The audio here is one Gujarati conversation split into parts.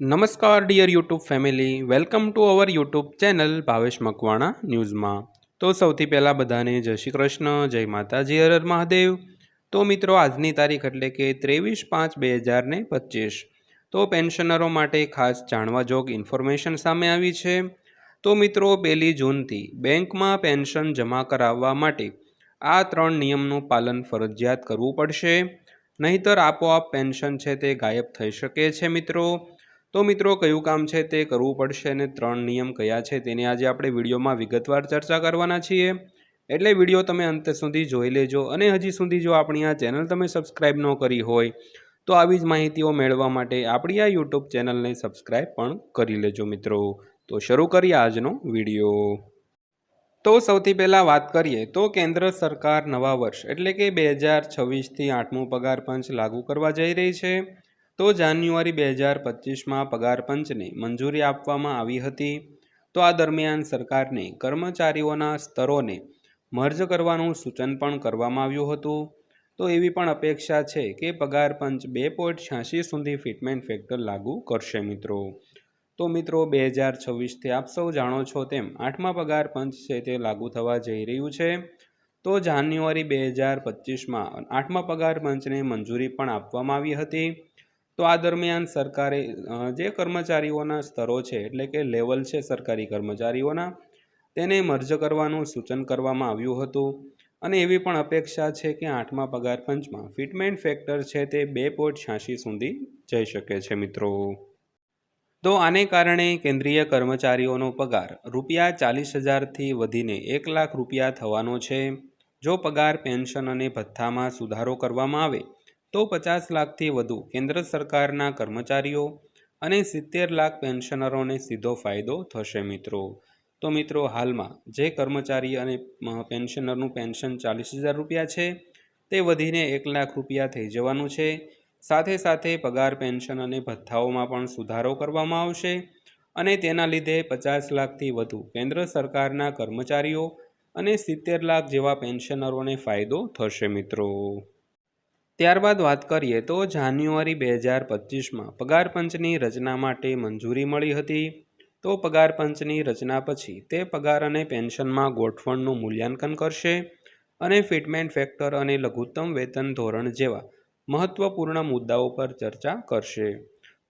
નમસ્કાર dear YouTube family welcome to our YouTube channel Bhavesh Makwana ન્યૂઝમાં. તો સૌથી પહેલાં બધાને જય શ્રી કૃષ્ણ, જય માતાજી, હર મહાદેવ. તો મિત્રો, આજની તારીખ એટલે કે ત્રેવીસ પાંચ બે હજાર ને પચીસ. તો પેન્શનરો માટે ખાસ જાણવા જોગ ઇન્ફોર્મેશન સામે આવી છે. તો મિત્રો, પહેલી જૂનથી બેંકમાં પેન્શન જમા કરાવવા માટે આ ત્રણ નિયમનું પાલન ફરજિયાત કરવું પડશે. નહીતર આપોઆપ પેન્શન છે તે ગાયબ થઈ શકે છે મિત્રો. તો મિત્રો, કયું કામ છે તે કરવું પડશે અને ત્રણ નિયમ કયા છે તેની આજે આપણે વિડીયોમાં વિગતવાર ચર્ચા કરવાના છીએ. એટલે વીડિયો તમે અંત સુધી જોઈ લેજો અને હજી સુધી જો આપણી આ ચેનલ તમે સબસ્ક્રાઈબ ન કરી હોય, તો આવી જ માહિતીઓ મેળવવા માટે આપણી આ યુટ્યુબ ચેનલને સબસ્ક્રાઈબ પણ કરી લેજો મિત્રો. તો શરૂ કરીએ આજનો વીડિયો. તો સૌથી પહેલાં વાત કરીએ, તો કેન્દ્ર સરકાર નવા વર્ષ એટલે કે બે હજાર છવ્વીસથી આઠમું પગાર પંચ લાગુ કરવા જઈ રહી છે. તો જાન્યુઆરી બે હજાર પચીસમાં પગાર પંચને મંજૂરી આપવામાં આવી હતી. તો આ દરમિયાન સરકારને કર્મચારીઓના સ્તરોને મર્જ કરવાનું સૂચન પણ કરવામાં આવ્યું હતું. તો એવી પણ અપેક્ષા છે કે પગાર પંચ બે પોઈન્ટ છ્યાસી સુધી ફિટમેન્ટ ફેક્ટર લાગુ કરશે મિત્રો. તો મિત્રો, બે હજાર છવ્વીસથી આપ સૌ જાણો છો તેમ આઠમા પગાર પંચ છે તે લાગુ થવા જઈ રહ્યું છે. તો જાન્યુઆરી બે હજાર પચીસમાં આઠમા પગાર પંચને મંજૂરી પણ આપવામાં આવી હતી. તો આ દરમિયાન સરકારે જે કર્મચારીઓના સ્તરો છે, એટલે કે લેવલ છે સરકારી કર્મચારીઓના, તેને મર્જ કરવાનું સૂચન કરવામાં આવ્યું હતું. અને એવી પણ અપેક્ષા છે કે આઠમા પગાર પંચમાં ફિટમેન્ટ ફેક્ટર છે તે બે પોઈન્ટ છ્યાસી સુધી જઈ શકે છે, મિત્રો. તો આને કારણે કેન્દ્રીય કર્મચારીઓનો પગાર રૂપિયા ચાલીસ હજારથી વધીને એક લાખ રૂપિયા થવાનો છે. જો પગાર, પેન્શન અને ભથ્થામાં સુધારો કરવામાં આવે તો પચાસ લાખથી વધુ કેન્દ્ર સરકારના કર્મચારીઓ અને સિત્તેર લાખ પેન્શનરોને સીધો ફાયદો થશે મિત્રો. તો મિત્રો, હાલમાં જે કર્મચારી અને પેન્શનરનું પેન્શન ચાલીસ હજાર રૂપિયા છે, તે વધીને એક લાખ રૂપિયા થઈ જવાનું છે. સાથે સાથે પગાર, પેન્શન અને ભથ્થાઓમાં પણ સુધારો કરવામાં આવશે અને તેના લીધે પચાસ લાખથી વધુ કેન્દ્ર સરકારના કર્મચારીઓ અને સિત્તેર લાખ જેવા પેન્શનરોને ફાયદો થશે મિત્રો. ત્યારબાદ વાત કરીએ તો જાન્યુઆરી બે હજાર પચીસમાં પગાર પંચની રચના માટે મંજૂરી મળી હતી. તો પગાર પંચની રચના પછી તે પગાર અને પેન્શનમાં ગોઠવણનું મૂલ્યાંકન કરશે અને ફિટમેન્ટ ફેક્ટર અને લઘુત્તમ વેતન ધોરણ જેવા મહત્વપૂર્ણ મુદ્દાઓ પર ચર્ચા કરશે.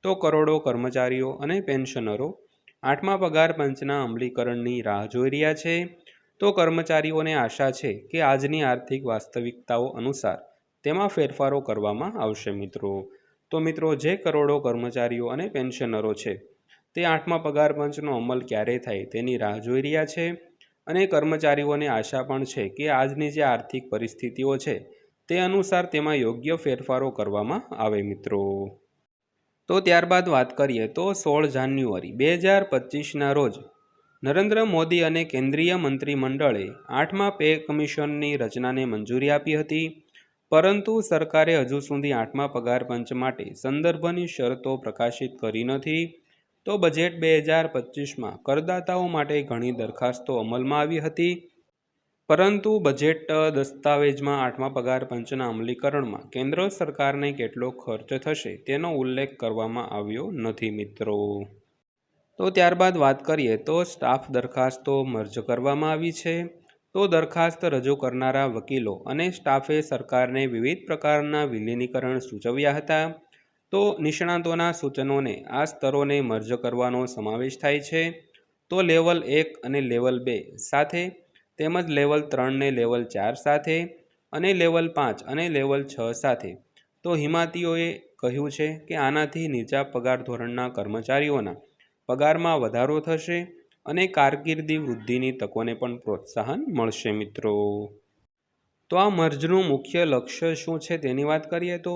તો કરોડો કર્મચારીઓ અને પેન્શનરો આઠમા પગાર પંચના અમલીકરણની રાહ જોઈ રહ્યા છે. તો કર્મચારીઓને આશા છે કે આજની આર્થિક વાસ્તવિકતાઓ અનુસાર તેમાં ફેરફારો કરવામાં આવશે મિત્રો. તો મિત્રો, જે કરોડો કર્મચારીઓ અને પેન્શનરો છે, તે આઠમા પગાર પંચનો અમલ ક્યારે થાય તેની રાહ જોઈ રહ્યા છે. અને કર્મચારીઓને આશા પણ છે કે આજની જે આર્થિક પરિસ્થિતિઓ છે, તે અનુસાર તેમાં યોગ્ય ફેરફારો કરવામાં આવે મિત્રો. તો ત્યારબાદ વાત કરીએ તો સોળ જાન્યુઆરી બે હજાર પચીસના રોજ નરેન્દ્ર મોદી અને કેન્દ્રીય મંત્રીમંડળે આઠમા પે કમિશનની રચનાને મંજૂરી આપી હતી. પરંતુ સરકારે હજુ સુધી આઠમા પગાર પંચ માટે સંદર્ભની શરતો પ્રકાશિત કરી નથી. તો બજેટ બે હજાર પચીસમાં કરદાતાઓ માટે ઘણી દરખાસ્તો અમલમાં આવી હતી. પરંતુ બજેટ દસ્તાવેજમાં આઠમા પગાર પંચના અમલીકરણમાં કેન્દ્ર સરકારને કેટલો ખર્ચ થશે તેનો ઉલ્લેખ કરવામાં આવ્યો નથી મિત્રો. તો ત્યારબાદ વાત કરીએ તો સ્ટાફ દરખાસ્તો મર્જ કરવામાં આવી છે. તો દરખાસ્ત રજૂ કરનારા વકીલો અને સ્ટાફે સરકારને વિવિધ પ્રકારના વિલીનીકરણ સૂચવ્યા હતા. તો નિષ્ણાતોના સૂચનોને આ સ્તરોને મર્જ કરવાનો સમાવેશ થાય છે. તો લેવલ એક અને લેવલ બે સાથે, તેમજ લેવલ ત્રણને લેવલ ચાર સાથે અને લેવલ પાંચ અને લેવલ છ સાથે. તો હિમાતીઓએ કહ્યું છે કે આનાથી નીચા પગાર ધોરણના કર્મચારીઓના પગારમાં વધારો થશે. અને કારકિર્દી વૃદ્ધિની તકોને પણ પ્રોત્સાહન મળશે, મિત્રો. તો આ મર્જનું મુખ્ય લક્ષ્ય શું છે તેની વાત કરીએ તો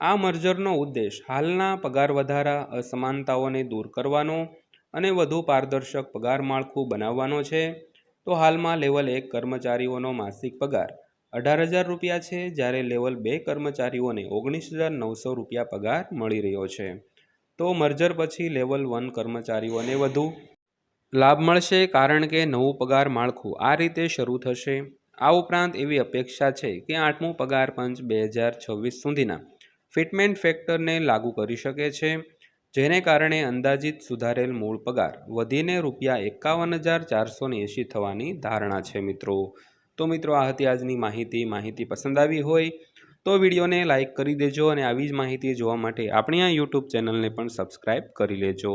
આ મર્જરનો ઉદ્દેશ હાલના પગાર વધારા, અસમાનતાઓને દૂર કરવાનો અને વધુ પારદર્શક પગાર માળખું બનાવવાનો છે. તો હાલમાં લેવલ એક કર્મચારીઓનો માસિક પગાર અઢાર હજાર રૂપિયા છે, જ્યારે લેવલ બે કર્મચારીઓને ઓગણીસ હજાર નવસો રૂપિયા પગાર મળી રહ્યો છે. તો મર્જર પછી લેવલ વન કર્મચારીઓને વધુ લાભ મળશે કારણ કે નવું પગાર માળખું આ રીતે શરૂ થશે. આ ઉપરાંત એવી અપેક્ષા છે કે આઠમું પગાર પંચ બે હજાર છવ્વીસ સુધીના ફિટમેન્ટ ફેક્ટરને લાગુ કરી શકે છે, જેને કારણે અંદાજિત સુધારેલ મૂળ પગાર વધીને રૂપિયા એકાવન હજાર ચારસો એંશી થવાની ધારણા છે મિત્રો. તો મિત્રો, આ હતી આજની માહિતી. માહિતી પસંદ આવી હોય તો વિડીયોને લાઇક કરી દેજો અને આવી જ માહિતી જોવા માટે આપણી આ યુટ્યુબ ચેનલને પણ સબસ્ક્રાઈબ કરી લેજો.